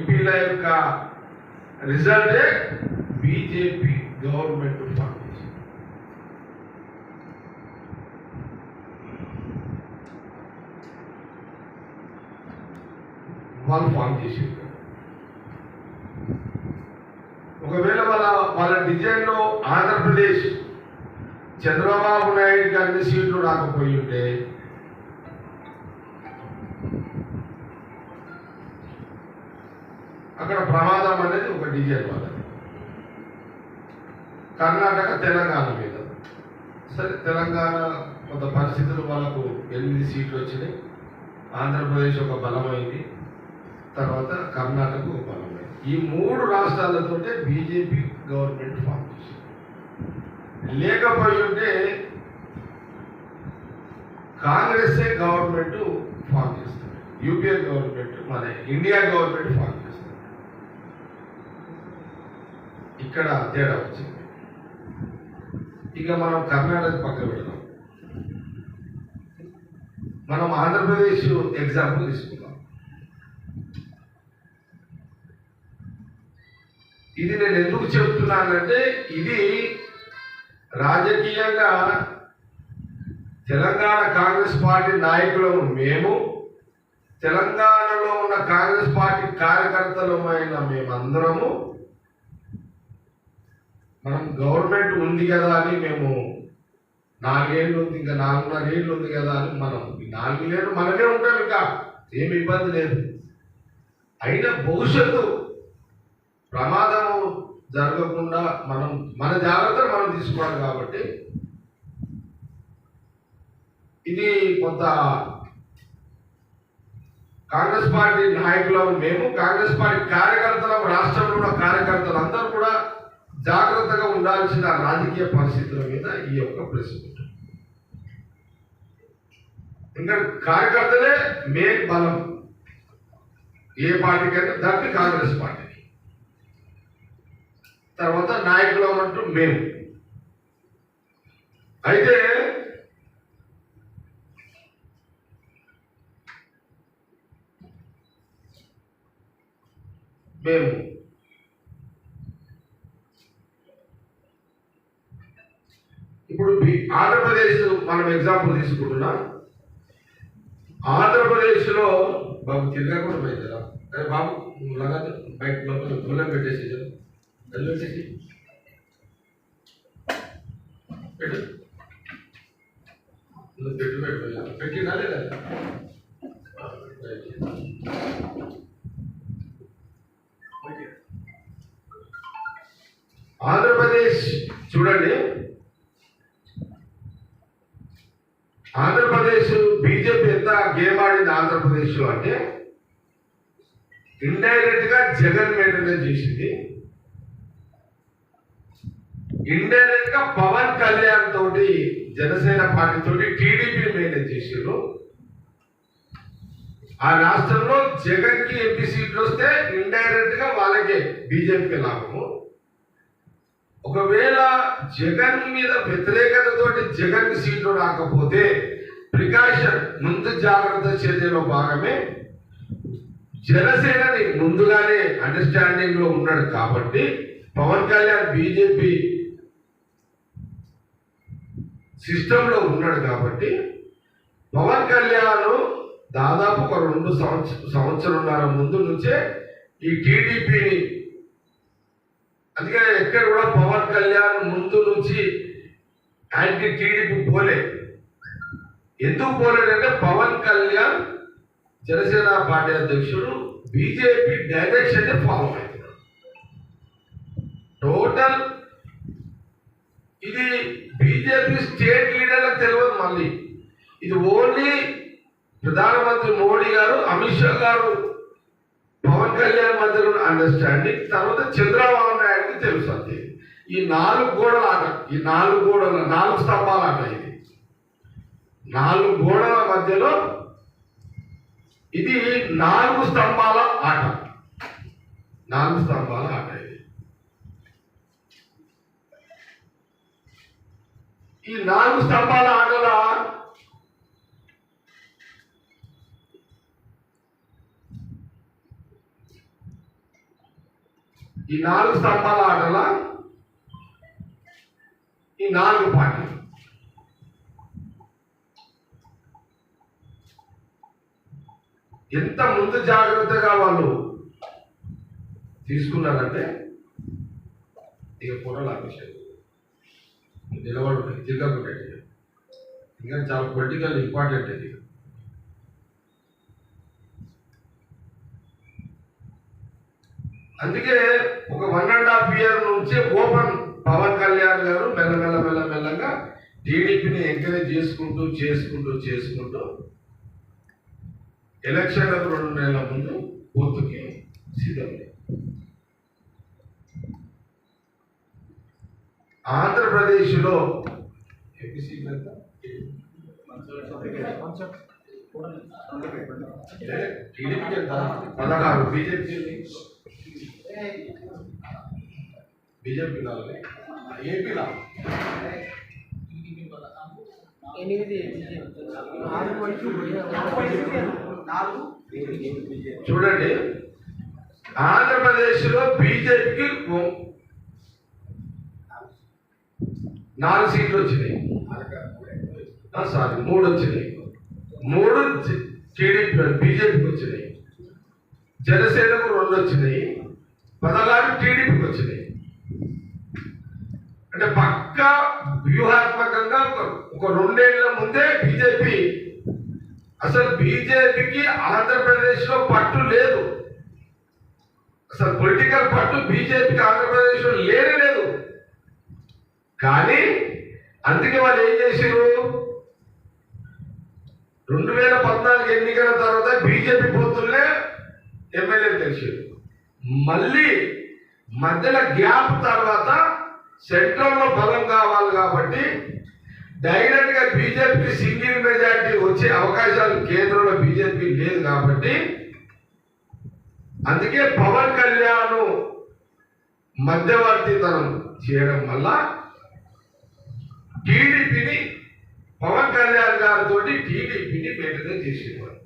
ఎంపీల యొక్క రిజల్టే బీజేపీ గవర్నమెంట్ ఫామ్ వాళ్ళు ఫామ్ చేసింది ఒకవేళ వాళ్ళ వాళ్ళ డిజైన్లో ఆంధ్రప్రదేశ్ చంద్రబాబు నాయుడు అన్ని సీట్లు రాకపోయి ఉంటే అక్కడ ప్రమాదం అనేది ఒక డిజైన్ వాళ్ళది. కర్ణాటక తెలంగాణ మీద. సరే తెలంగాణ కొంత పరిస్థితులు వాళ్ళకు ఎనిమిది సీట్లు వచ్చినాయి. ఆంధ్రప్రదేశ్ ఒక బలమైంది. తర్వాత కర్ణాటక ఒక బలమైంది. ఈ మూడు రాష్ట్రాలతో బీజేపీ గవర్నమెంట్ ఫామ్ చేసింది. లేకపోయి ఉంటే కాంగ్రెసే గవర్నమెంట్ ఫామ్ చేస్తుంది. యూపీఏ గవర్నమెంట్ మన ఇండియా గవర్నమెంట్ ఫామ్ చేస్తుంది. ఇక్కడ తేడా వచ్చింది. ఇక మనం కర్ణాటక పక్కన పెడదాం. మనం ఆంధ్రప్రదేశ్ ఎగ్జాంపుల్ తీసుకుందాం. ఇది నేను ఎందుకు చెప్తున్నానంటే ఇది రాజకీయంగా తెలంగాణ కాంగ్రెస్ పార్టీ నాయకులము మేము తెలంగాణలో ఉన్న కాంగ్రెస్ పార్టీ కార్యకర్తలమైన మేమందరము మనం గవర్నమెంట్ ఉంది కదా అని మేము నాలుగేళ్ళు ఉంది ఇంకా నాలుగున్నర ఏళ్ళు ఉంది కదా అని మనం ఈ నాలుగేళ్ళు మనమే ఉంటాం ఇంకా. ఏమి ఇబ్బంది లేదు. అయినా భవిష్యత్తు ప్రమాదము జరగకుండా మనం మన జాగ్రత్తలు మనం తీసుకోవాలి కాబట్టి ఇది కొంత కాంగ్రెస్ పార్టీ నాయకులం మేము కాంగ్రెస్ పార్టీ కార్యకర్తలం రాష్ట్రంలో ఉన్న కార్యకర్తలు అందరూ కూడా జాగ్రత్తగా ఉండాల్సిన రాజకీయ పరిస్థితుల మీద ఈ యొక్క ప్రశ్న ఇంకా కార్యకర్తలే మెయిన్ బలం. ఏ పార్టీకైనా దాన్ని కాంగ్రెస్ పార్టీకి. తర్వాత నాయకులం అంటూ మేము. అయితే మేము ఇప్పుడు బి- ఆంధ్రప్రదేశ్ మనం ఎగ్జాంపుల్ తీసుకుంటున్నా. ఆంధ్రప్రదేశ్లో బాబు తిరగకుండా పోయింది కదా. అరే బాబు నువ్వు లాగా బయట లోపల గుళ్ళం పెట్టేసి గల్లు పెట్టేసి పెట్టు. పెట్టు పెట్టు పెట్టినా లేదా? ఆంధ్రప్రదేశ్ చూడండి. ఆంధ్రప్రదేశ్ బీజేపీ ఎంత గేమ్ ఆడింది ఆంధ్రప్రదేశ్లో అంటే ఇండైరెక్ట్గా జగన్ మెయింటెనెన్స్ చేసింది. ఇండైరెక్ట్గా పవన్ కళ్యాణ్ తోటి జనసేన పార్టీ తోటి టీడీపీ మెయింటైన్ చేసారు ఆ రాష్ట్రంలో జగన్కి ఎంపీ సీట్లు వస్తే ఇండైరెక్ట్గా వాళ్ళకే బీజేపీకి లాభము. ఒకవేళ జగన్ మీద వ్యతిరేకతతోటి జగన్ సీట్లు రాకపోతే ప్రికాషన్ ముందు జాగ్రత్త చర్యలో భాగమే జనసేనని ముందుగానే అండర్స్టాండింగ్లో ఉన్నాడు కాబట్టి పవన్ కళ్యాణ్ బీజేపీ సిస్టంలో ఉన్నాడు కాబట్టి పవన్ కళ్యాణ్ దాదాపు ఒక రెండు సంవత్సర సంవత్సరంన్నర ముందు నుంచే ఈ టీడీపీని ఎక్కడ కూడా పవన్ కళ్యాణ్ ముందు నుంచి యాంటీ టీడీపీ పోలే. ఎందుకు పోలేడంటే పవన్ కళ్యాణ్ జనసేన పార్టీ అధ్యక్షుడు బీజేపీ డైరెక్షన్ ఫాలో అవుతున్నాడు టోటల్ ఇది బీజేపీ స్టేట్ లీడర్లకు తెలియదు మళ్ళీ. ఇది ఓన్లీ ప్రధానమంత్రి మోడీ గారు అమిత్ షా గారు పవన్ కళ్యాణ్ మధ్యలో అండర్స్టాండింగ్ తర్వాత చంద్రబాబు తెలుసు అంతే ఈ నాలుగు గోడల ఆట ఈ నాలుగు గోడల నాలుగు స్తంభాల ఆట ఇది. నాలుగు గోడల మధ్యలో ఇది నాలుగు స్తంభాల ఆట. నాలుగు స్తంభాల ఆట ఇది. ఈ నాలుగు స్తంభాల ఆటల ఈ నాలుగు స్తంభాల ఆటల ఈ నాలుగు పాటలు ఎంత ముందు జాగ్రత్తగా వాళ్ళు తీసుకున్నారంటే ఇక ఫోటోలు ఆపేశారు. నిలబడు తిరగకుండా ఇంకా చాలా పొలిటికల్ ఇంపార్టెంట్ ఇది అందుకే ఒక వన్ అండ్ హాఫ్ ఇయర్ నుంచి ఓపెన్ పవన్ కళ్యాణ్ గారు మెల్లమెల్ల మెల్ల మెల్లగా టీడీపీని ఎంకరేజ్ చేసుకుంటూ చేసుకుంటూ చేసుకుంటూ ఎలక్షన్లకు రెండు నెలల ముందు పొత్తుకి సిద్ధం ఆంధ్రప్రదేశ్లో? పదహారు. బీజేపీ బీజేపీ నాలుగు ఏపీ నాలుగు? చూడండి. ఆంధ్రప్రదేశ్లో బీజేపీకి నాలుగు సీట్లు వచ్చినాయి. సారీ మూడు వచ్చినాయి. మూడు టీడీపీ బీజేపీకి వచ్చినాయి. జనసేనకు రెండు వచ్చినాయి. పదహారు టీడీపీకి వచ్చినాయి అంటే పక్క వ్యూహాత్మకంగా ఒక రెండేళ్ళ ముందే బీజేపీ అసలు బీజేపీకి ఆంధ్రప్రదేశ్లో పట్టు లేదు. అసలు పొలిటికల్ పట్టు బీజేపీకి ఆంధ్రప్రదేశ్లో లేనే లేదు. కానీ అందుకే వాళ్ళు ఏం చేసారు రెండు వేల పద్నాలుగు ఎన్నికల తర్వాత బీజేపీ పొత్తులనే ఎమ్మెల్యేలు తెలిసారు మళ్ళీ మధ్యలో గ్యాప్ తర్వాత సెంట్రల్లో బలం కావాలి కాబట్టి డైరెక్ట్గా బీజేపీకి సింగిల్ మెజార్టీ వచ్చే అవకాశాలు కేంద్రంలో బీజేపీ లేదు కాబట్టి అందుకే పవన్ కళ్యాణ్ మధ్యవర్తితనం చేయడం వల్ల టీడీపీని పవన్ కళ్యాణ్ గారితో టీడీపీని బయటగా చేసేవారు.